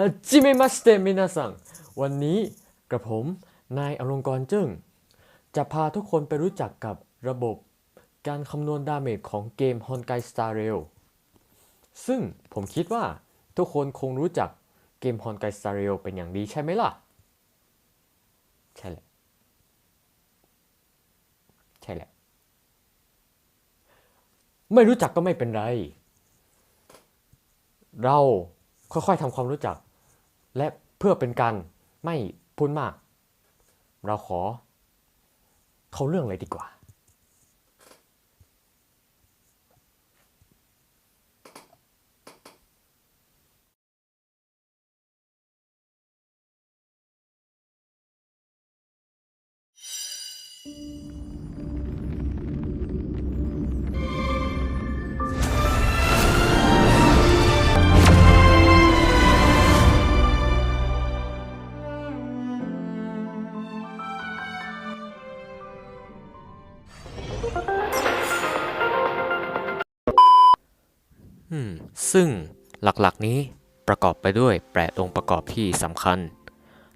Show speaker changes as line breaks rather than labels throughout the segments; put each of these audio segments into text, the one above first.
ฮจิเมมาสเตมินาซังวันนี้กระผมนายอลงกร์จึงจะพาทุกคนไปรู้จักกับระบบการคำนวณดาเมจของเกม h o n k a i Star Rail ซึ่งผมคิดว่าทุกคนคงรู้จักเกม h o n k a i Star Rail เป็นอย่างดีใช่ไหมล่ะ ใช่แหละใช่แหละ ไม่รู้จักก็ไม่เป็นไร เราค่อยๆทำความรู้จัก และเพื่อเป็นการไม่พูดมาก เราขอ เข้าเรื่องเลยดีกว่า
อื ซึ่งหลักๆนี้ประกอบไปด้วยแปดองค์ประกอบที่สำคัญ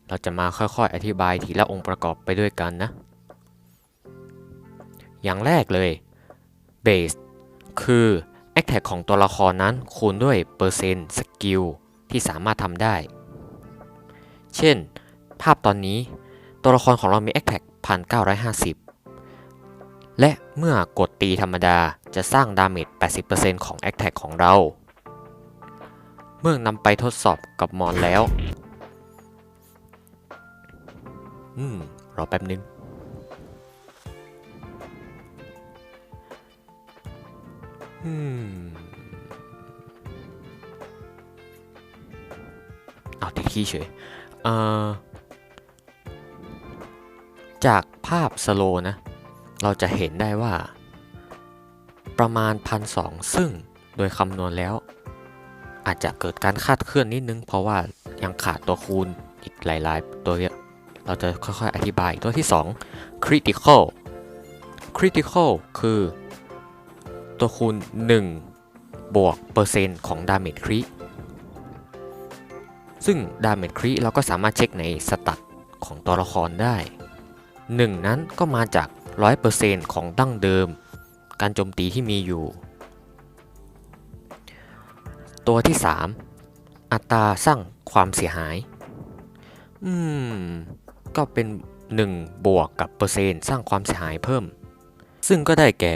เราจะมาค่อยๆ อธิบายทีละองค์ประกอบไปด้วยกันนะ อย่างแรกเลย Base คือ Attack ของตัวละครนั้นคูณด้วยเปอร์เซ็นต์สกิลที่สามารถทำได้ เช่น ภาพตอนนี้ตัวละครของเรามี Attack 1950 และเมื่อกดตีธรรมดาจะสร้างดาเมจ 80%ของ Attack ของเรา เมื่อนำไปทดสอบกับมอนแล้ว อืม รอแป๊บนึง อืมเอาติดขี้เฉย เอ่อ จากภาพสโลนะ เราจะเห็นได้ว่า ประมาณพันสองซึ่งโดยคำนวณแล้ว อาจจะเกิดการคาดเคลื่อนนิดนึง เพราะว่ายังขาดตัวคูณอีกหลายๆ ตัวเยอะเราจะค่อยๆ อธิบายตัวที่ 2 critical critical คือตัวคูณ 1 บวกเปอร์เซ็นต์ของ damage crit ซึ่ง damage crit เราก็สามารถเช็คในสตัตของตัวละครได้ 1 นั้นก็มาจาก 100%ของดั้งเดิม การโจมตีที่มีอยู่ ตัวที่ 3 อัตราสร้างความเสียหาย อืม ก็เป็น 1 บวกกับเปอร์เซ็นต์สร้างความเสียหายเพิ่ม ซึ่งก็ได้แก่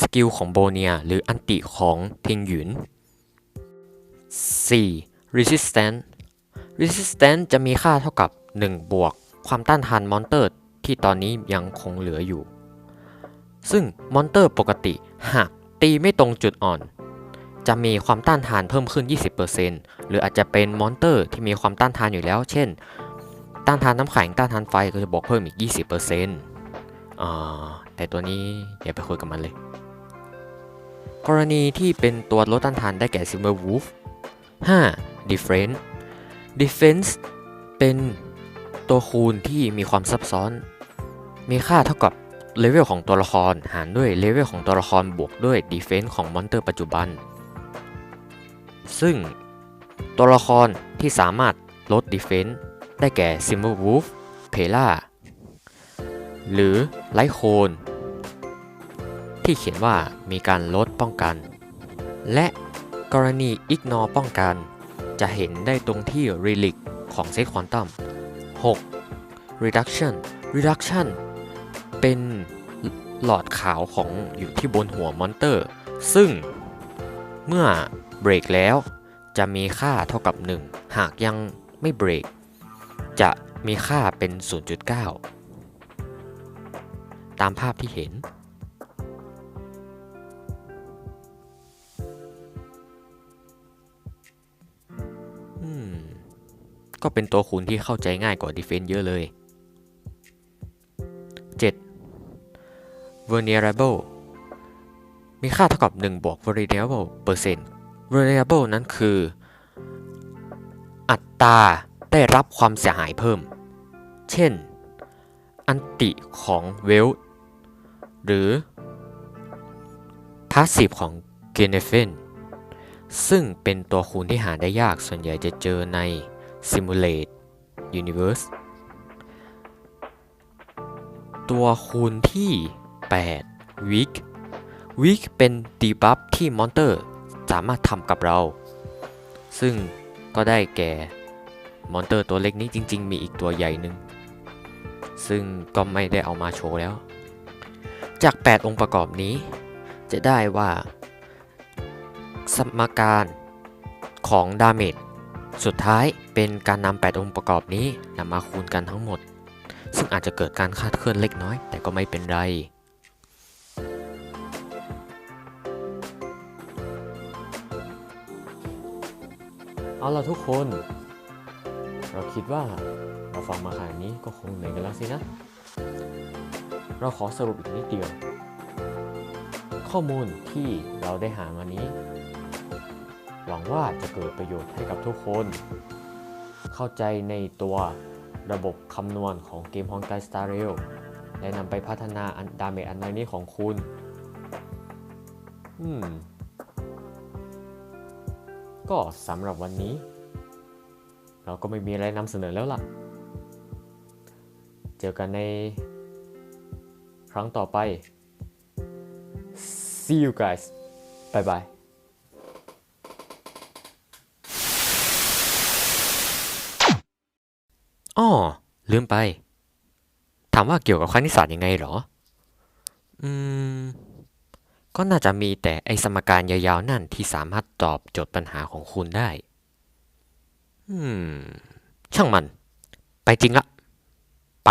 สกิลของโบเนียหรืออันติของเทงหยุน 4. resistance resistance จะมีค่าเท่ากับ 1 บวก ความต้านทานมอนเตอร์ที่ตอนนี้ยังคงเหลืออยู่ ซึ่งมอนเตอร์ปกติหากตีไม่ตรงจุดอ่อน จะมีความต้านทานเพิ่มขึ้น 20%หรืออาจจะเป็นมอนเตอร์ที่มีความต้านทานอยู่แล้ว เช่น ต้านทานน้ำแข็งต้านทานไฟก็จะบอกเพิ่มอีก 20%อ่าแต่ตัวนี้อย่าไปคุยกับมันเลย กรณีที่เป็นตัวลดต้านทานได้แก่ Silver Wolf 5. Defense Defense เป็นตัวคูณที่มีความซับซ้อน มีค่าเท่ากับเลเวลของตัวละครหารด้วยเลเวลของตัวละครบวกด้วย Defense ของมอนเตอร์ปัจจุบัน ซึ่งตัวละครที่สามารถลด Defense ได้แก่ Silver Wolf เพล่าหรือไลโคนที่เขียนว่ามีการลดป้องกัน และกรณี ignore ป้องกัน จะเห็นได้ตรงที่ relic ของเซตควอนตัม 6. reduction reduction เป็นหลอดขาวของอยู่ที่บนหัวมอนเตอร์ ซึ่งเมื่อ เบรกแล้ว จะมีค่าเท่ากับ 1 หากยังไม่เบรก จะมีค่าเป็น 0.9 ตามภาพที่เห็น ก็เป็นตัวคูณที่เข้าใจง่ายกว่า Defense เยอะเลย 7. Vulnerable มีค่าเท่ากับ 1 บวก Vulnerable เปอร์เซ็นต์ Vulnerable นั้นคือ อัตราได้รับความเสียหายเพิ่ม เช่น อันติของเวลหรือพาสซีฟของเกเนเฟนซึ่งเป็นตัวคูณที่หาได้ยากส่วนใหญ่จะเจอใน Simulate Universe ตัวคูณที่ 8 Weak Weak เป็น debuff ที่มอนเตอร์ามารถทำกับเรา ซึ่งก็ได้แก่มอนเตอร์ตัวเล็กนี้จริง ๆ มีอีกตัวใหญ่หนึ่งซึ่งก็ไม่ได้เอามาโชว์แล้ว จาก 8 องค์ประกอบนี้ จะได้ว่า สมการของดาเมจสุดท้ายเป็นการนำ8องค์ประกอบนี้นำมาคูณกันทั้งหมด ซึ่งอาจจะเกิดการคาดเคลื่อนเล็กน้อย แต่ก็ไม่เป็นไร
เอาล่ะทุกคน เราคิดว่าเราฟังมาขนาดนี้ก็คงเหนื่อยกันแล้วสินะ เราขอสรุปอีกนิดเดียว ข้อมูลที่เราได้หามานี้ หวังว่าจะเกิดประโยชน์ให้กับทุกคน เข้าใจในตัวระบบคำนวณของเกม Honkai Star Rail และนำไปพัฒนาดาเมจอันใดนี้ของคุณ อืม ก็สำหรับวันนี้ เราก็ไม่มีอะไรนำเสนอแล้วล่ะ เจอกันในครั้งต่อไป see you guys bye bye
อ้อลืมไป ถามว่าเกี่ยวกับคณิตศาสตร์ยังไงเหรอ อืม ก็น่าจะมีแต่ไอสมการยาวๆนั่นที่สามารถตอบโจทย์ปัญหาของคุณได้ อืม ช่างมัน ไปจริงละ ไป